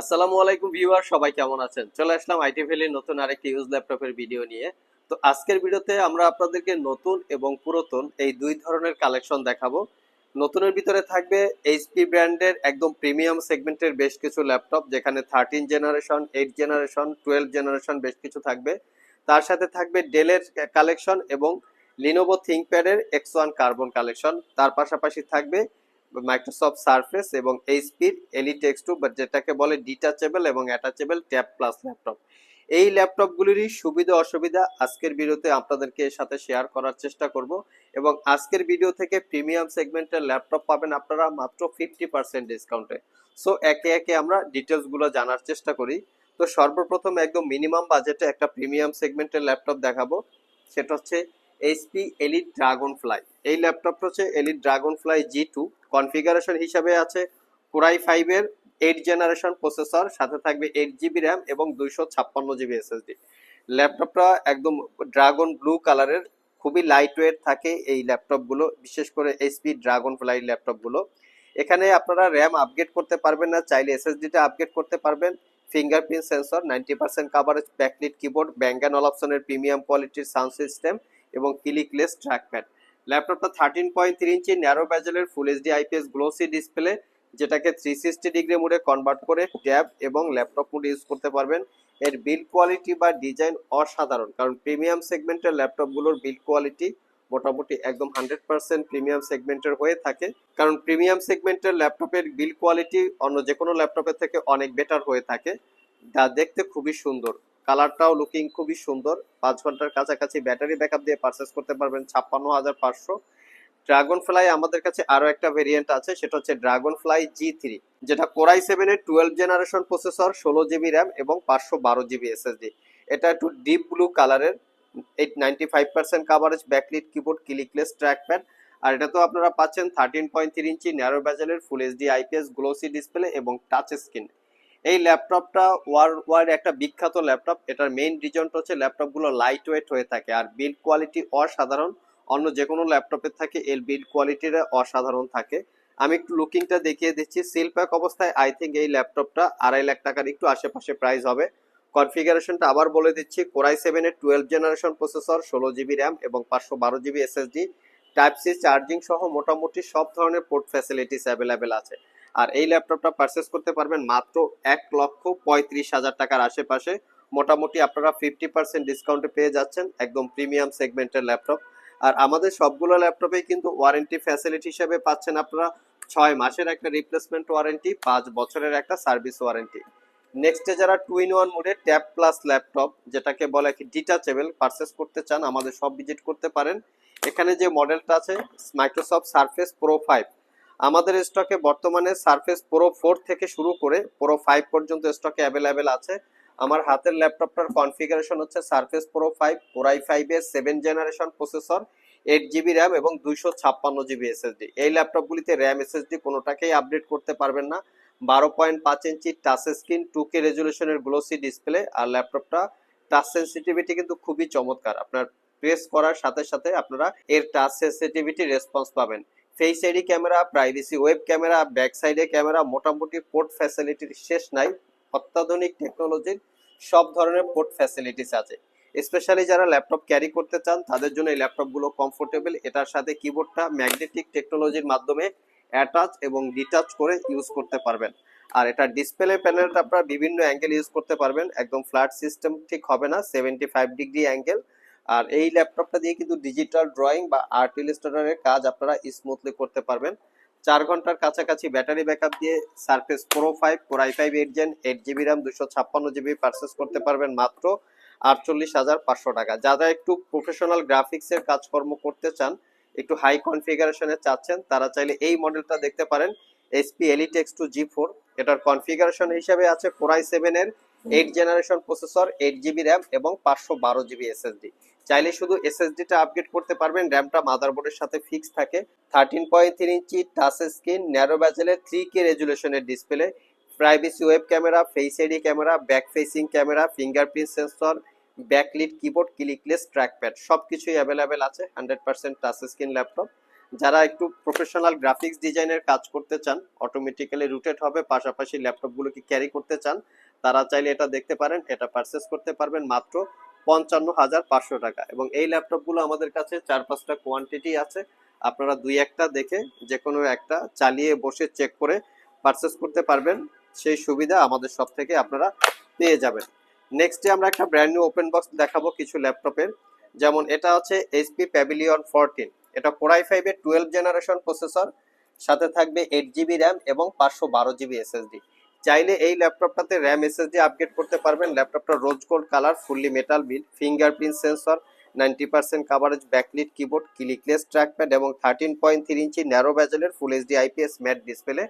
আসসালামু আলাইকুম ভিউয়ার, সবাই কেমন আছেন? চলে আসলাম আইটি ভ্যালির নতুন আরেকটি ইউজ ল্যাপটপের ভিডিও নিয়ে। তো আজকের ভিডিওতে আমরা আপনাদেরকে নতুন এবং পুরাতন এই দুই ধরনের কালেকশন দেখাবো। নতুনের ভিতরে থাকবে এইচপি ব্র্যান্ডের একদম প্রিমিয়াম সেগমেন্টের বেশ কিছু ল্যাপটপ, যেখানে thirteen generation eight generation twelve generation বেশ কিছু থাকবে। তার সাথে থাকবে ডেলের কালেকশন এবং লিনোভো থিঙ্কপ্যাডের এক্স ওয়ান কার্বন কালেকশন। তার পাশাপাশি থাকবে মাইক্রোসফট সারফেস এবং এইচপির এলিট এক্স টু বা যেটাকে বলে ডিটাচেবল এবং অ্যাটাচেবল ট্যাব প্লাস ল্যাপটপ এই ল্যাপটপগুলিরই সুবিধা অসুবিধা আজকের ভিডিওতে আপনাদেরকে এর সাথে শেয়ার করার চেষ্টা করব এবং আজকের ভিডিও থেকে প্রিমিয়াম সেগমেন্টের ল্যাপটপ পাবেন আপনারা মাত্র ফিফটি পার্সেন্ট ডিসকাউন্টে সো একে একে আমরা ডিটেলসগুলো জানার চেষ্টা করি। তো সর্বপ্রথম একদম মিনিমাম বাজেটে একটা প্রিমিয়াম সেগমেন্টের ল্যাপটপ দেখাবো। সেটা হচ্ছে এইচপি এলিট ড্রাগন ফ্লাই এই ল্যাপটপটা হচ্ছে elite dragon fly G two configuration হিসাবে আছে কোরাই ফাইভের এইট জেনারেশন প্রসেসর সাথে থাকবে এইট জিবি র্যাম এবং দুইশো ছাপ্পান্ন জিবি এসএসডি ল্যাপটপটা একদম ড্রাগন ব্লু কালারের খুবই লাইট ওয়েট থাকে এই ল্যাপটপগুলো বিশেষ করে এইচপি ড্রাগন ফ্লাই ল্যাপটপগুলো এখানে আপনারা র্যাম আপগ্রেড করতে পারবেন না, চাইলে এসএসডিটা আপগ্রেড করতে পারবেন। Fingerprint sensor ninety percent coverage backlit keyboard ব্যাঙ্গান অপশনের প্রিমিয়াম কোয়ালিটির সাউন্ড সিস্টেম এবং ক্লিকলেস ট্র্যাকপ্যাড ল্যাপটপটা thirteen point three inch narrow ব্যাজেলের full HD IPS glossy display যেটাকে থ্রি সিক্সটি ডিগ্রি মোডে কনভার্ট করে ট্যাব এবং ল্যাপটপ মোডে ইউজ করতে পারবেন। এর বিল কোয়ালিটি বা ডিজাইন অসাধারণ, কারণ প্রিমিয়াম সেগমেন্টের ল্যাপটপগুলোর বিল কোয়ালিটি মোটামুটি একদম হান্ড্রেড পার্সেন্ট প্রিমিয়াম সেগমেন্টের হয়ে থাকে। কারণ প্রিমিয়াম সেগমেন্টের ল্যাপটপের বিল কোয়ালিটি অন্য যে কোনো ল্যাপটপের থেকে অনেক বেটার হয়ে থাকে। যা দেখতে খুবই সুন্দর। কালারটাও লুকিং খুবই সুন্দর। পাঁচ ঘণ্টার কাছাকাছি ব্যাটারি ব্যাকআপ দিয়ে পারচেস করতে পারবেন ছাপ্পান্ন হাজার পাঁচশো। ড্রাগন ফ্লাই আমাদের কাছে আরও একটা ভেরিয়েন্ট আছে, সেটা হচ্ছে ড্রাগন ফ্লাই জি থ্রি যেটা কোরাই সেভেনের টুয়েলভ জেনারেশন প্রসেসর ষোলো জিবি র্যাম এবং পাঁচশো বারো জিবি এসএসডি এটা একটু ডিপ ব্লু কালারের eight ninety five percent coverage backlit keyboard clickless trackpad আর এটা তো আপনারা পাচ্ছেন thirteen point three inch narrow ব্যাজেলের full HD IPS glossy display এবং টাচ স্ক্রিন এই ল্যাপটপটা ওয়ার্ল্ড ওয়াইড একটা বিখ্যাত ল্যাপটপ। এটার মেইন রিজনটা হচ্ছে ল্যাপটপগুলো লাইট ওয়েট হয়ে থাকে আর বিল্ড কোয়ালিটি অসাধারণ। অন্য যে কোনো ল্যাপটপের থাকে, এর বিল্ড কোয়ালিটিটা অসাধারণ থাকে। আমি একটু লুকিংটা দেখিয়ে দিচ্ছি। সিল প্যাক অবস্থায় আই থিঙ্ক এই ল্যাপটপটা আড়াই লাখ টাকার একটু আশেপাশে প্রাইস হবে। কনফিগারেশনটা আবার বলে দিচ্ছি কোরাই সেভেনের টুয়েলভ জেনারেশন প্রসেসর ষোলো জিবি র্যাম এবং পাঁচশো বারো GB SSD type C charging সহ মোটামুটি সব ধরনের পোর্ট ফ্যাসিলিটিস অ্যাভেলেবেল আছে। আর এই ল্যাপটপটা পারচেস করতে পারবেন মাত্র এক লক্ষ পঁয়ত্রিশ হাজার টাকার আশেপাশে। মোটামুটি আপনারা ফিফটি পার্সেন্ট ডিসকাউন্টে পেয়ে যাচ্ছেন একদম প্রিমিয়াম সেগমেন্টের ল্যাপটপ। আর আমাদের সবগুলো ল্যাপটপেই কিন্তু ওয়ারেন্টি ফ্যাসিলিটি হিসেবে পাচ্ছেন আপনারা ছয় মাসের একটা রিপ্লেসমেন্ট ওয়ারেন্টি পাঁচ বছরের একটা সার্ভিস ওয়ারেন্টি নেক্সটে যারা টু ইন ওয়ান মোডে ট্যাব প্লাস ল্যাপটপ যেটাকে বলে কি ডিটাচেবল পারচেস করতে চান, আমাদের সব ভিজিট করতে পারেন। এখানে যে মডেলটা আছে মাইক্রোসফট সারফেস প্রো ফাইভ আমাদের স্টকে বর্তমানে সারফেস প্রো ফোর থেকে শুরু করে প্রো ফাইভ পর্যন্ত স্টকে অ্যাভেলেবেল আছে। আমার হাতের ল্যাপটপটার কনফিগারেশন হচ্ছে Surface Pro five core i ফাইভের seven generation processor eight GB RAM এবং দুইশো ছাপ্পান্ন জিবি এসএসডি এই ল্যাপটপগুলিতে র্যাম এসএসডি কোনোটাকেই আপডেট করতে পারবেন না। বারো পয়েন্ট পাঁচ ইঞ্চি টাচ স্ক্রিন টু কে রেজুলেশনের গ্লোসি ডিসপ্লে আর ল্যাপটপটা টাচ সেন্সিটিভিটি কিন্তু খুবই চমৎকার। আপনার প্রেস করার সাথে সাথে আপনারা এর টাচ সেন্সিটিভিটি রেসপন্স পাবেন। Face ID camera privacy web camera back সাইডে ক্যামেরা মোটামুটি পোর্ট ফ্যাসিলিটির শেষ নাই। অত্যাধুনিক টেকনোলজির সব ধরনের পোর্ট ফ্যাসিলিটিস আছে। স্পেশালি যারা ল্যাপটপ ক্যারি করতে চান, তাদের জন্য এই ল্যাপটপগুলো কমফোর্টেবল এটার সাথে কিবোর্ডটা ম্যাগনেটিক টেকনোলজির মাধ্যমে অ্যাটাচ এবং ডিটাচ করে ইউজ করতে পারবেন। আর এটা ডিসপ্লে প্যানেলটা আপনারা বিভিন্ন অ্যাঙ্গেল ইউজ করতে পারবেন। একদম ফ্ল্যাট সিস্টেম ঠিক হবে না সেভেন্টি ফাইভ ডিগ্রি অ্যাঙ্গেল আর এই ল্যাপটপটা দিয়ে কিন্তু ডিজিটাল ড্রয়িং বা আর্ট ইলিস্ট্রেটরের কাজ আপনারা স্মুথলি করতে পারবেন। চার ঘণ্টার কাছাকাছি ব্যাটারি ব্যাকআপ দিয়ে Surface Pro five core i five eight gen eight GB RAM দুশো ছাপ্পান্ন জিবি পারচেস করতে পারবেন মাত্র আটচল্লিশ হাজার পাঁচশো টাকা। যারা একটু প্রফেশনাল গ্রাফিক্সের কাজকর্ম করতে চান, একটু হাই কনফিগারেশনে চাচ্ছেন, তারা চাইলে এই মডেলটা দেখতে পারেন SP elite X two G four এটার কনফিগারেশন হিসাবে আছে কোরাই সেভেনের eight generation processor eight GB RAM এবং পাঁচশো বারো জিবি এসএসডি চাইলে শুধু এসএসডিটা আপগ্রেড করতে পারবেন র্যামটা মাদারবোর্ডের সাথে ফিক্স থাকে। Thirteen point three inch touch screen narrow ব্যাজেলের three K রেজুলেশনের display privacy web camera face ID camera back facing camera fingerprint sensor backlit keyboard clickless trackpad সব কিছুই অ্যাভেলেবেল আছে hundred percent touch screen laptop যারা একটু professional graphics ডিজাইনের কাজ করতে চান automatically rooted হবে, পাশাপাশি ল্যাপটপগুলোকে ক্যারি করতে চান, তারা চাইলে এটা দেখতে পারেন, এটা পারচেস করতে পারবেন মাত্র পঞ্চান্ন হাজার পাঁচশো টাকা। এবং এই ল্যাপটপগুলো আমাদের কাছে চার পাঁচটা কোয়ান্টিটি আছে। আপনারা দুই একটা দেখে যে কোনো একটা চালিয়ে বসে চেক করে পারচেস করতে পারবেন। সেই সুবিধা আমাদের সব থেকে আপনারা পেয়ে যাবেন। নেক্সটে আমরা একটা ব্র্যান্ড নিউ ওপেন বক্স দেখাবো কিছু ল্যাপটপের। যেমন এটা হচ্ছে এইচপি প্যাভিলিয়ন ফোরটিন এটা কোরাই ফাইভের টুয়েলভ জেনারেশন প্রসেসর সাথে থাকবে এইট জিবি র্যাম এবং পাঁচশো বারো জিবি এসএসডি চাইলে এই ল্যাপটপটাতে র্যাম এসএসডি আপগ্রেড করতে পারবেন। ল্যাপটপটা rose gold colour fully metal build fingerprint sensor ninety percent coverage backlit keyboard clickless trackpad এবং thirteen point three inch narrow ব্যাজেলের full HD IPS matte display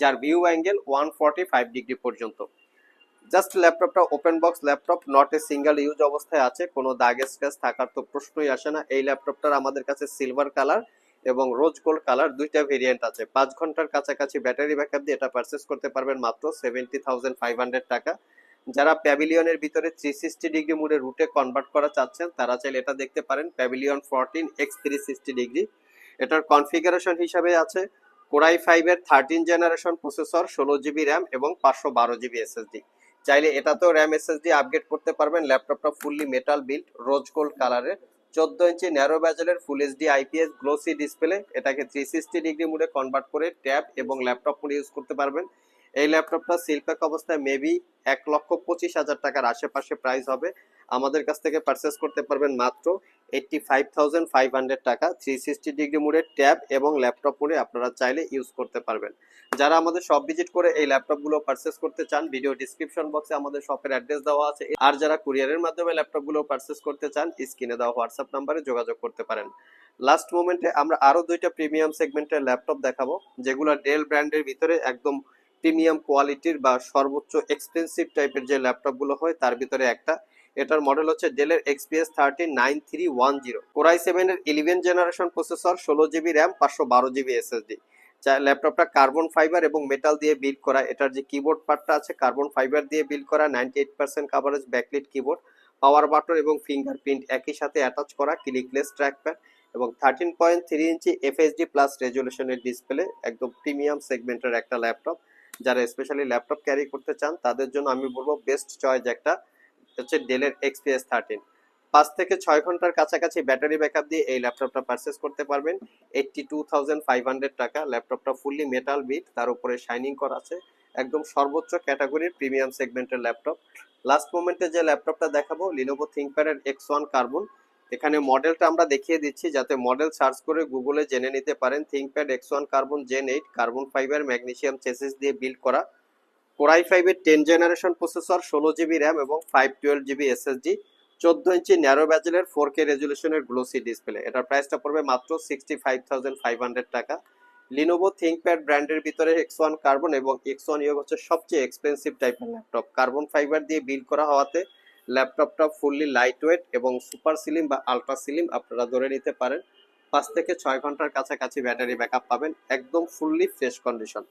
যার view angle one forty five degree পর্যন্ত। Just ল্যাপটপটা open box laptop not a single use অবস্থায় আছে, কোনো দাগ scratch থাকার তো প্রশ্নই আসে না। এই ল্যাপটপটার আমাদের কাছে সিলভার কালার এবং রোজ গোল্ড কালার দুইটা ভেরিয়েন্ট আছে। পাঁচ ঘণ্টার কাছাকাছি ব্যাটারি ব্যাকআপ দিয়ে এটা পারচেস করতে পারবেন মাত্র সেভেন্টি থাউজেন্ড ফাইভ হান্ড্রেড টাকা। যারা প্যাভিলিয়নের ভিতরে থ্রি সিক্সটি ডিগ্রি মুডে রুটে কনভার্ট করা চাচ্ছেন, তারা চাইলে এটা দেখতে পারেন Pavilion fourteen X three sixty degree এটার কনফিগারেশন হিসাবে আছে কোরাই ফাইভের থার্টিন জেনারেশন প্রসেসর ষোলো জিবি র্যাম এবং পাঁচশো বারো জিবি এসএসডি চাইলে এটাতেও র্যাম এসএসডি আপগ্রেড করতে পারবেন ল্যাপটপটা fully metal build rose gold কালারের চোদ্দ ইঞ্চি narrow ব্যাজেলের full HD IPS glossy display এটাকে থ্রি সিক্সটি ডিগ্রি মুডে কনভার্ট করে ট্যাব এবং ল্যাপটপ মোডে ইউজ করতে পারবেন। এই ল্যাপটপটা সিলপ্যাক অবস্থায় মেবি এক লক্ষ পঁচিশ হাজার টাকার আশেপাশে প্রাইস হবে। আমাদের কাছ থেকে পারচেস করতে পারবেন মাত্র এইটটি টাকা থ্রি সিক্সটি ডিগ্রি মুডে ট্যাব এবং ল্যাপটপ মোডে আপনারা চাইলে ইউজ করতে পারবেন। যারা আমাদের শপ ভিজিট করে এই ল্যাপটপগুলো পারচেস করতে চান ভিডিও ডিসক্রিপশন বক্সে আমাদের শপের অ্যাড্রেস দেওয়া আছে। আর যারা কুরিয়ারের মাধ্যমে ল্যাপটপগুলো পারচেস করতে চান স্ক্রিনে দেওয়া হোয়াটসঅ্যাপ নাম্বারে যোগাযোগ করতে পারেন। লাস্ট মোমেন্টে আমরা আরও দুইটা প্রিমিয়াম সেগমেন্টের ল্যাপটপ দেখাবো, যেগুলো ডেল ব্র্যান্ডের ভিতরে একদম প্রিমিয়াম কোয়ালিটির বা সর্বোচ্চ এক্সপেন্সিভ টাইপের যে ল্যাপটপগুলো হয়, তার ভিতরে একটা এটার মডেল হচ্ছে ডেলের XPS thirty nine three one zero core i সেভেনের ইলেভেন জেনারেশন প্রসেসর ষোলো জিবি র্যাম পাঁচশো বারো জিবি এসএসডি ল্যাপটপটা কার্বন ফাইবার এবং মেটাল দিয়ে বিল্ড করা। এটার যে কিবোর্ড পার্টটা আছে কার্বন ফাইবার দিয়ে বিল্ড করা ninety eight percent coverage backlit keyboard power button এবং ফিঙ্গারপ্রিন্ট একই সাথে অ্যাটাচ করা ক্লিকলেস ট্র্যাকপ্যাড এবং thirteen point three inch FSD plus রেজুলেশনের display একদম প্রিমিয়াম সেগমেন্টের একটা ল্যাপটপ যারা স্পেশালি ল্যাপটপ ক্যারি করতে চান, তাদের জন্য আমি বলব বেস্ট চয়েস একটা হচ্ছে ডেলের এক্সপিএস থার্টিন পাঁচ থেকে ছয় ঘণ্টার কাছাকাছি ব্যাটারি ব্যাকআপ দিয়ে এই ল্যাপটপটা পারচেস করতে পারবেন। Eighty two thousand five hundred টাকা। ল্যাপটপটা ফুললি মেটাল বিট তার উপরে শাইনিং করা আছে। একদম সর্বোচ্চ ক্যাটাগরির প্রিমিয়াম সেগমেন্টের ল্যাপটপ লাস্ট মোমেন্টে যে ল্যাপটপটা দেখাবো লিনোভো থিঙ্কপ্যাডের এক্স ওয়ান কার্বন এখানে মডেলটা আমরা দেখিয়ে দিচ্ছি, যাতে মডেল সার্চ করে গুগলে জেনে নিতে পারেন। ThinkPad X one Carbon Gen eight carbon fiber magnesium chassis দিয়ে বিল্ড করা। কোরাই ফাইভের টেন জেনারেশন প্রসেসর ষোলো জিবি র্যাম এবং ফাইভ টুয়েলভ জিবি এসএসডি চোদ্দ ইঞ্চি ন্যারো ব্যাজেলের ফোর কে রেজুলেশনের গ্লোসি ডিসপ্লে এটার প্রাইসটা পড়বে মাত্র sixty five thousand five hundred টাকা লিনোভো থিঙ্কপ্যাড ব্র্যান্ডের ভিতরে এক্স ওয়ান কার্বন এবং এক্স ওয়ান ইয়োগ হচ্ছে সবচেয়ে এক্সপেন্সিভ টাইপের ল্যাপটপ কার্বন ফাইবার দিয়ে বিল্ড করা হওয়াতে ল্যাপটপটা ফুললি লাইট ওয়েট এবং সুপার সিলিম বা আলট্রা সিলিম আপনারা ধরে নিতে পারেন। পাঁচ থেকে ছয় ঘণ্টার কাছাকাছি ব্যাটারি ব্যাকআপ পাবেন, একদম fully fresh condition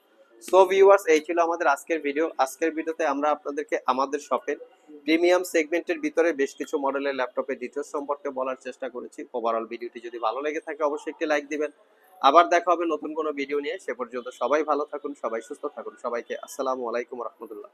so viewers এই ছিল আমাদের আজকের ভিডিও আজকের ভিডিওতে আমরা আপনাদেরকে আমাদের শপের প্রিমিয়াম সেগমেন্টের ভিতরে বেশ কিছু মডেলের ল্যাপটপের ডিটেলস সম্পর্কে বলার চেষ্টা করেছি। ওভারঅল ভিডিওটি যদি ভালো লেগে থাকে, অবশ্যই একটি লাইক দিবেন। আবার দেখা হবে নতুন কোনো ভিডিও নিয়ে। সে পর্যন্ত সবাই ভালো থাকুন, সবাই সুস্থ থাকুন। সবাইকে আসসালামু আলাইকুম রহমতুল্লাহ।